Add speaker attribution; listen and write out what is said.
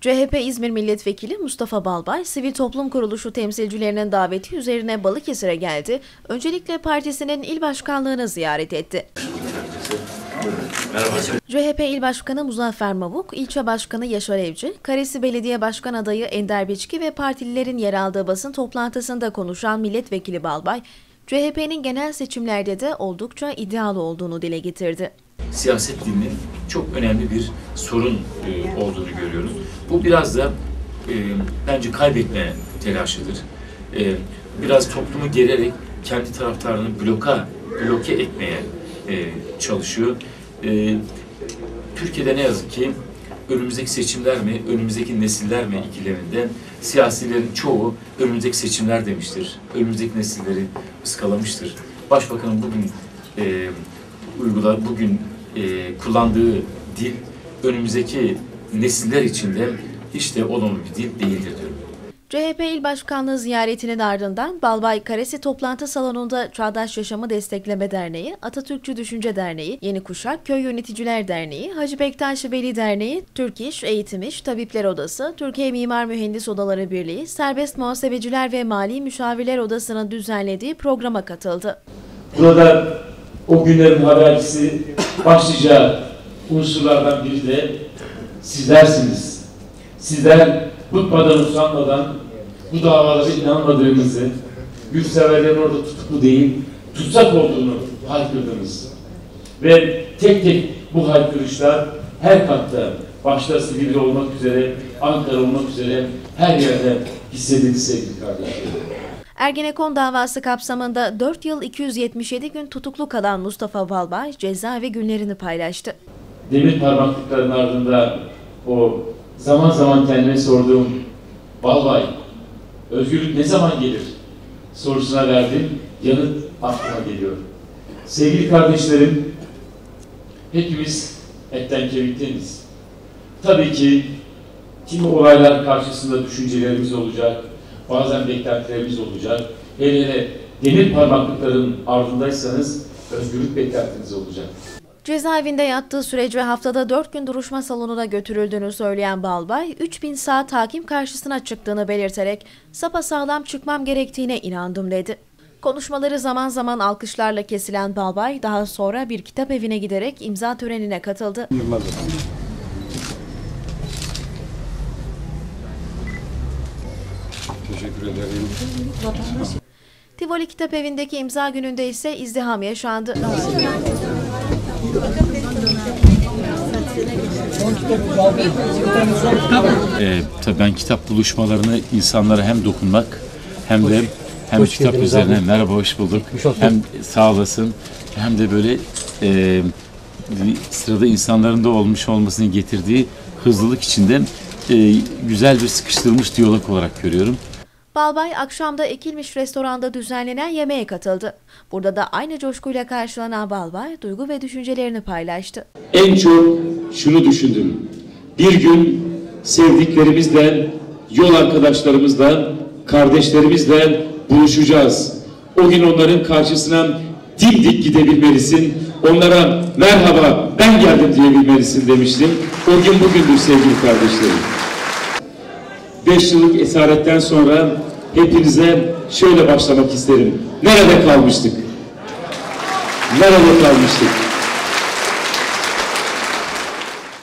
Speaker 1: CHP İzmir Milletvekili Mustafa Balbay, sivil toplum kuruluşu temsilcilerinin daveti üzerine Balıkesir'e geldi. Öncelikle partisinin il başkanlığını ziyaret etti. CHP İl Başkanı Muzaffer Mavuk, ilçe başkanı Yaşar Evci, Karesi Belediye Başkan adayı Ender Biçki ve partililerin yer aldığı basın toplantısında konuşan milletvekili Balbay, CHP'nin genel seçimlerde de oldukça iddialı olduğunu dile getirdi.
Speaker 2: Siyaset dilinin çok önemli bir sorun e, olduğunu görüyoruz. Bu biraz da e, bence kaybetme telaşıdır. E, biraz toplumu gererek kendi taraftarını bloka bloke etmeye e, çalışıyor. E, Türkiye'de ne yazık ki önümüzdeki seçimler mi, önümüzdeki nesiller mi ikileminden siyasilerin çoğu önümüzdeki seçimler demiştir. Önümüzdeki nesilleri ıskalamıştır. Başbakanın bugün e, uygular bugün e, kullandığı dil önümüzdeki nesiller için de hiç de olumlu bir dil değildir diyorum.
Speaker 1: CHP İl Başkanlığı ziyaretinin ardından Balbay Karesi toplantı salonunda Çağdaş Yaşamı Destekleme Derneği, Atatürkçü Düşünce Derneği, Yeni Kuşak Köy Yöneticiler Derneği, Hacı Bektaş Veli Derneği, Türk İş, Eğitim İş, Tabipler Odası, Türkiye Mimar Mühendis Odaları Birliği, Serbest Muhasebeciler ve Mali Müşavirler Odası'nın düzenlediği programa katıldı.
Speaker 3: Burada o günlerin habercisi başlıca unsurlardan biri de sizlersiniz. Sizler bıkmadan usanmadan bu davalara inanmadığınızı, yurtseverlerin orada tutuklu değil, tutsak olduğunu haykırdınız. Ve tek tek bu haykırışlar her katta, başta Silivri olmak üzere, Ankara olmak üzere her yerde hissedildi sevgili kardeşlerim.
Speaker 1: Ergenekon davası kapsamında 4 yıl 277 gün tutuklu kalan Mustafa Balbay cezaevi günlerini paylaştı.
Speaker 3: demir parmaklıkların ardında o zaman zaman kendime sorduğum Balbay, özgürlük ne zaman gelir sorusuna verdim, yanıt aklıma geliyor. Sevgili kardeşlerim, hepimiz etten kemikteniz. Tabii ki kimi olaylar karşısında düşüncelerimiz olacak, bazen beklentilerimiz olacak. Hele hele demir parmaklıkların ardındaysanız özgürlük beklentiniz olacak.
Speaker 1: Cezaevinde yattığı sürece haftada 4 gün duruşma salonuna götürüldüğünü söyleyen Balbay, 3000 saat hakim karşısına çıktığını belirterek sapasağlam çıkmam gerektiğine inandım dedi. Konuşmaları zaman zaman alkışlarla kesilen Balbay daha sonra bir kitap evine giderek imza törenine katıldı.
Speaker 4: Teşekkür ederim.
Speaker 1: Tivoli Kitap Evi'ndeki imza gününde ise izdiham yaşandı.
Speaker 2: Ee, tabii ben kitap buluşmalarını insanlara hem dokunmak hem de hem kitap üzerine merhaba hoş bulduk. Hem sağ olasın hem de böyle e, sırada insanların da olmuş olmasını getirdiği hızlılık içinde e, güzel bir sıkıştırılmış diyalog olarak görüyorum.
Speaker 1: Balbay akşamda Ekilmiş restoranda düzenlenen yemeğe katıldı. Burada da aynı coşkuyla karşılanan Balbay duygu ve düşüncelerini paylaştı.
Speaker 3: En çok şunu düşündüm. Bir gün sevdiklerimizle, yol arkadaşlarımızla, kardeşlerimizle buluşacağız. O gün onların karşısına dimdik gidebilmelisin. Onlara merhaba ben geldim diyebilmelisin demiştim. O gün bugündür sevgili kardeşlerim. Beş yıllık esaretten sonra hepinize şöyle başlamak isterim. Nerede kalmıştık? Nerede kalmıştık?